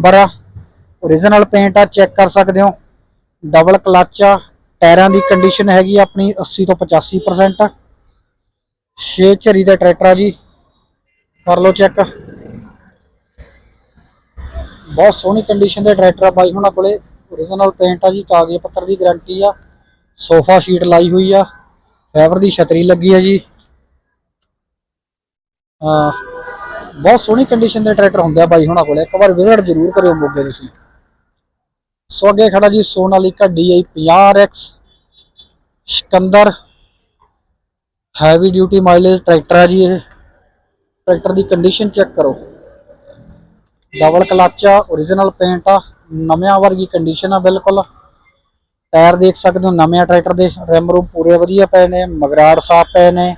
Number ਆ। origignal paint ਆ check ਕਰ ਸਕਦੇ ਹੋ। ਡਬਲ ਕਲਚ ਆ। ਟਾਇਰਾਂ ਦੀ ਕੰਡੀਸ਼ਨ ਹੈਗੀ ਆ ਆਪਣੀ 80 ਤੋਂ 85% ਛੇ ਝਰੀ ਦਾ ਟਰੈਕਟਰ ਆ ਜੀ। ਕਰ ਲਓ ਚੈੱਕ ਬਹੁਤ ਸੋਹਣੀ ਕੰਡੀਸ਼ਨ ਦੇ ਟਰੈਕਟਰ ਆ ਬਾਈ ਹੁਣਾਂ ਕੋਲੇ। origignal ਪੇਂਟ ਆ ਜੀ, ਕਾਗਜ਼ ਪੱਤਰ ਦੀ ਗਾਰੰਟੀ ਆ। ਸੋਫਾ ਸ਼ੀਟ ਲਾਈ ਹੋਈ ਆ। ਫਾਈਬਰ ਦੀ ਛਤਰੀ ਲੱਗੀ ਆ ਜੀ। ਅਹ ਬਹੁਤ ਸੋਹਣੀ ਕੰਡੀਸ਼ਨ ਦੇ ਟਰੈਕਟਰ ਹੁੰਦੇ ਆ ਬਾਈ ਹੁਣਾਂ ਕੋਲੇ। ਇੱਕ ਵਾਰ ਵਿਜ਼ਿਟ ਜ਼ਰੂਰ ਕਰਿਓ ਮੋਗੇ ਤੁਸੀਂ। ਸੋ ਅੱਗੇ ਖੜਾ ਜੀ Sonalika DI 50RX Sikander. Heavy duty mileage tractor ਆ ਜੀ ਇਹ। ਟਰੈਕਟਰ ਦੀ ਕੰਡੀਸ਼ਨ ਚੈੱਕ ਕਰੋ। ਡਬਲ ਕਲਚ ਆ origignal ਪੇਂਟ ਆ, ਨਵਿਆਂ ਵਰਗੀ ਕੰਡੀਸ਼ਨ ਆ ਬਿਲਕੁਲ। ਟਾਇਰ ਦੇਖ ਸਕਦੇ ਹੋ ਨਵੇਂ ਟਰੈਕਟਰ ਦੇ। ਰਿਮ ਰੂਮ ਪੂਰੇ ਵਧੀਆ ਪਏ ਨੇ, ਮਗਰਾੜ ਸਾਫ਼ ਪਏ ਨੇ।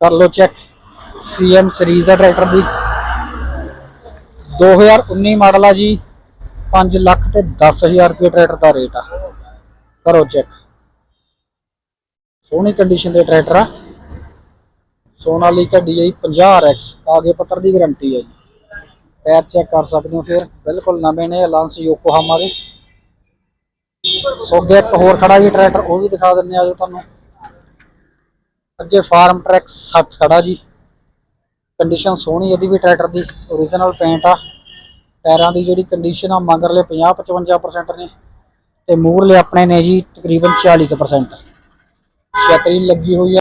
ਕਰ ਲਓ ਚੈੱਕ ਸੀਐਮ ਸੀਰੀਜ਼ ਆ ਟਰੈਕਟਰ ਦੀ। 2019 ਮਾਡਲ ਆ ਜੀ 5 ਲੱਖ ਤੇ 10000 ਰੁਪਏ ਟਰੈਕਟਰ ਦਾ ਰੇਟ ਆ। ਕਰੋ ਚੈੱਕ। ਸੋਹਣੀ ਕੰਡੀਸ਼ਨ ਦੇ ਟਰੈਕਟਰ ਆ। ਸੋਨਾਲੀਕਾ DI 50RX ਕਾਗਜ਼ ਪੱਤਰ ਦੀ ਗਾਰੰਟੀ ਹੈ ਜੀ। ਟਾਇਰ ਚੈੱਕ ਕਰ ਸਕਦੇ ਹੋ ਫਿਰ। ਬਿਲਕੁਲ ਨਵੇਂ ਨੇ ਲਾਂਸ ਯੋਕੋਹਾਮਾ ਦੇ। ਸੋ ਅੱਗੇ ਇੱਕ ਹੋਰ ਖੜਾ ਜੀ ਟਰੈਕਟਰ, ਉਹ ਵੀ ਦਿਖਾ ਦਿੰਨੇ ਆ ਜੋ ਤੁਹਾਨੂੰ। ਅੱਗੇ ਫਾਰਮ ਟਰੈਕ 60 ਖੜਾ ਜੀ। ਕੰਡੀਸ਼ਨ ਸੋਹਣੀ ਇਹਦੀ ਵੀ ਟਰੈਕਟਰ ਦੀ origignal ਪੇਂਟ ਆ। ਟਾਇਰਾਂ ਦੀ ਜਿਹੜੀ ਕੰਡੀਸ਼ਨ ਆ, ਮਗਰਲੇ 50 55% ਨੇ ਤੇ ਮੂਹਰਲੇ ਆਪਣੇ ਨੇ ਜੀ ਤਕਰੀਬਨ 40% ਕੁ percent ਛਤਰੀ ਲੱਗੀ ਹੋਈ ਆ।